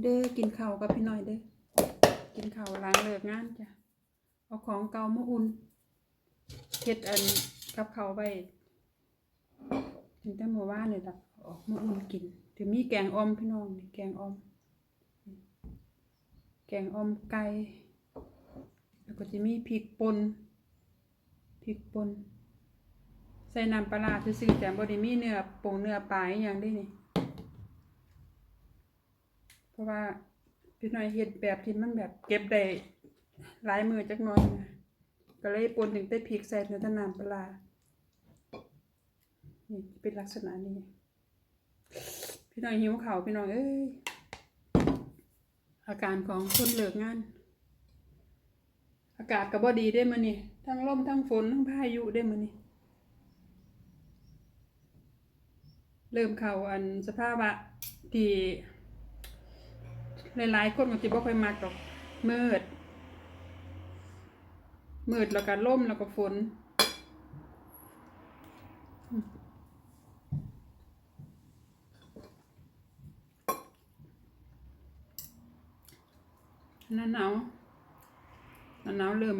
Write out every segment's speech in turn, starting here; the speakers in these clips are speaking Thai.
เด้อกินข้าวกับพี่น้อยเด้อกินข้าวล้างเลิกงานจ้ะเอาของเก่ามาอุ่นเฮ็ดอันกับข้าวไว้ถึงแต่เมื่อวานนี่ล่ะออกมาอุ่นกินถึงมีแกงออมพี่น้องนี่แกงออมแกงออมไก่แล้วก็จะมีพริกป่นพริกป่นใส่น้ำปลาซื่อแต่บ่ได้มีเนื้อปงเนื้อปลาอหย่างเด้นี่ ราะว่าพี่น้อยเฮ็ดแบบที่มันแบบเก็บได้หลายมือจักหน่อยนะก็เลยปนถึงได้พริกใส่ในตะน้ำปลา นี่เป็นลักษณะนี้ พี่น้อยหิวข้าวพี่น้องเอ้ย อาการของคนเลิกงาน อากาศก็บ่ดีได้มื้อนี้ทั้งลมทั้งฝนทั้งพายุได้มื้อนี้เริ่มเข้าอันสภาพอะที่ หลายๆคนก็สิบ่ค่อยมักดอกมืดมืดแล้วก็ลมแล้วก็ฝนหน้าหนาวหน้าหนาวเริ่ม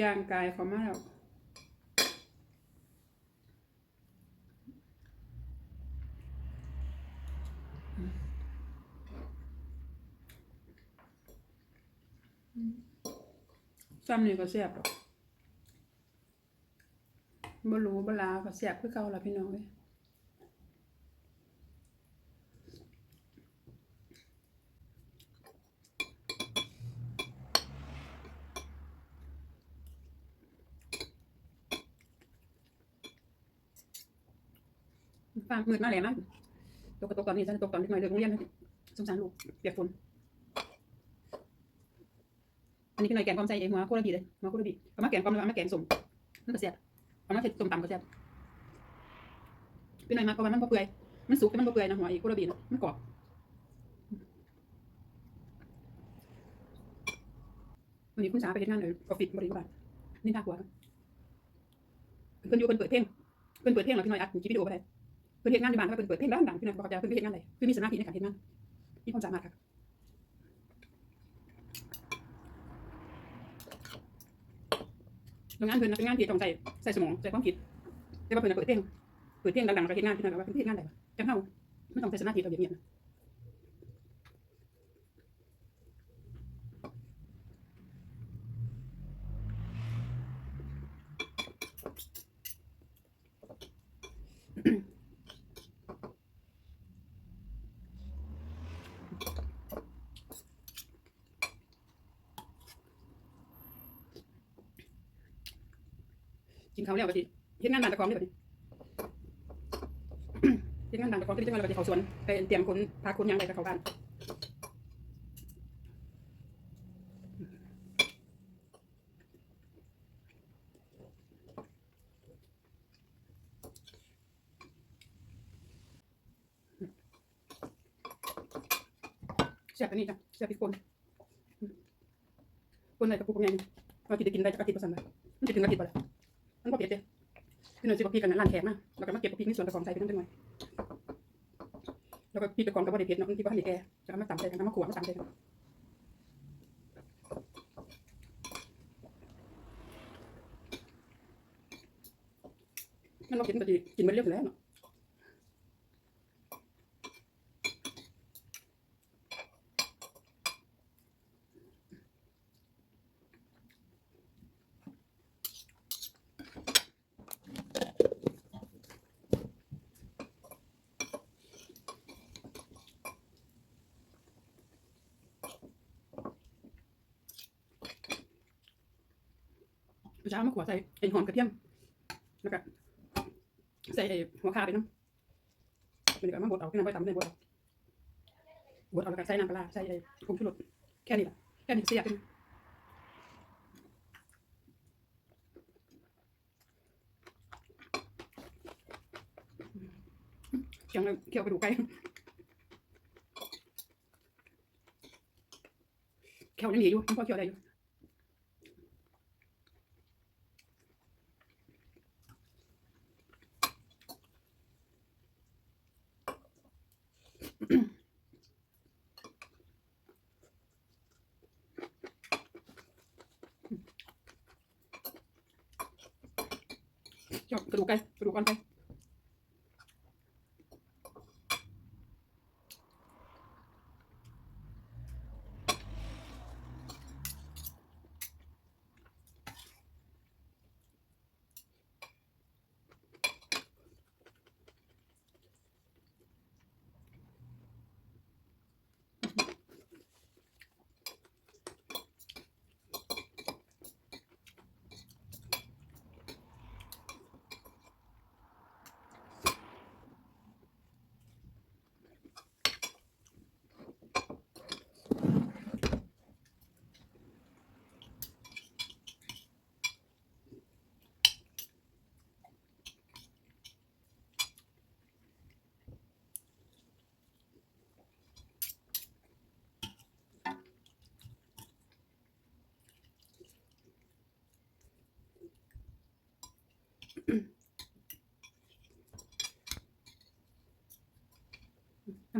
ย่างกายเขามาแล้ว ซ้ำนี่ก็แซ่บดอกบ่รู้บ่ลาก็แซ่บคือเก่าล่ะพี่น้องเอ้ยฟ้ามืดมาแล้วมั้งตกตกตอนนี้ฉันตกตอนที่น้อยเลิกโรงเรียนสงสารลูกเปียกฝน นนี้หน่อยแกงความใส่ไอ้หัวโคระบีเลยหัวโคระบีเอามาแกงความหรือเอามาแกงสมมันก็แซ่บเอามาเผ็ดสมตำก็แซ่บเป็นหน่อยมากเพราะว่ามันเปื่อยมันสุกแต่มันเปื่อยนะหัวไอ้โคระบีมันกรอบวันนี้คุณสาไปเฮ็ดงานเลยออฟฟิศบริษัทนี่น่ากลัวเพิ่นอยู่เพิ่นเปิดเพลงเพิ่นเปิดเพลงแล้วพี่น้อยอัดคลิปวิดีโอไปได้เพิ่นเฮ็ดงานอยู่บ้านแล้วเพิ่นเปิดเพลงดังพี่น้อยบอกจะเพิ่นเฮ็ดงานอะไรคือมีสมาธิในการเฮ็ดงานมีความสามารถครับ ทำ งานเพิ่นนะเป็นงานที่ต้องใส่ใส่สมองใส่ความคิดแต่ว่าเพิ่นนะเปิดเพลงเปิดเพลงดังๆแล้วก็เฮ็ดงานพี่น้อกว่าเพิ่นเฮ็ดงานได้บ่จังเฮาไม่ต้องใส่สมาธิเราเงียบๆ นะกินข้าวแล้วก็สิเฮ็ดงานบ้านตะกองได้บัดนี้เฮ็ดงานบ้านตะกองที่จังหวัดเราก็สิเขาสวนไปเตรียมคนพาคนยังได้กับเขาบ้านแซ่บอันนี้จ้ะแซ่บพริกป่นอืมป่นได้กับปูกับใหญ่นี่เราสิได้กินได้จักอาทิตย์บ่ซั่นล่ะมันสิถึงอาทิตย์บ่ล่ะ มันบ่เผ็ดเด้พี่หน่อยสิบ่พริกกันนะร้านแขกนะแล้วก็มาเก็บบ่พริกในสวนตะกอนใส่ไปนำจังหน่อยแล้วก็พริกตะกองก็บ่ได้เผ็ดเนาะมันที่บ่ทันได้แก่จะเอามาตำใส่กันมาขวดมาตำใส่กันมันบ่เผ็ดมันก็สิกินมันเรียบแล้วเนาะ เช้ามาขวใส่ไอ้หอมกระเทียมแล้วก็ใส่หัวขาไปเนาะเป็นก็มาบดเอาพี่น้ำไปตำเลยบดเอาบดเอาแล้วก็ใส่น้ำปลาใส่ไอ้ผงชูรสแค่นี้แหละแค่นี้เสียเป็นยวเลยเคี่ยวกระดูไก่เคี่ยวยังหนีอยู่ยังพอเคี่ยวได้อยู่ จบ กระดูกไก่กระดูกอ่อนไก่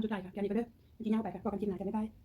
จุดท้ายค่ะแค่นี้ก็เด้อกินเงาไปค่ะพอกันกินหนากันบ๊ายบาย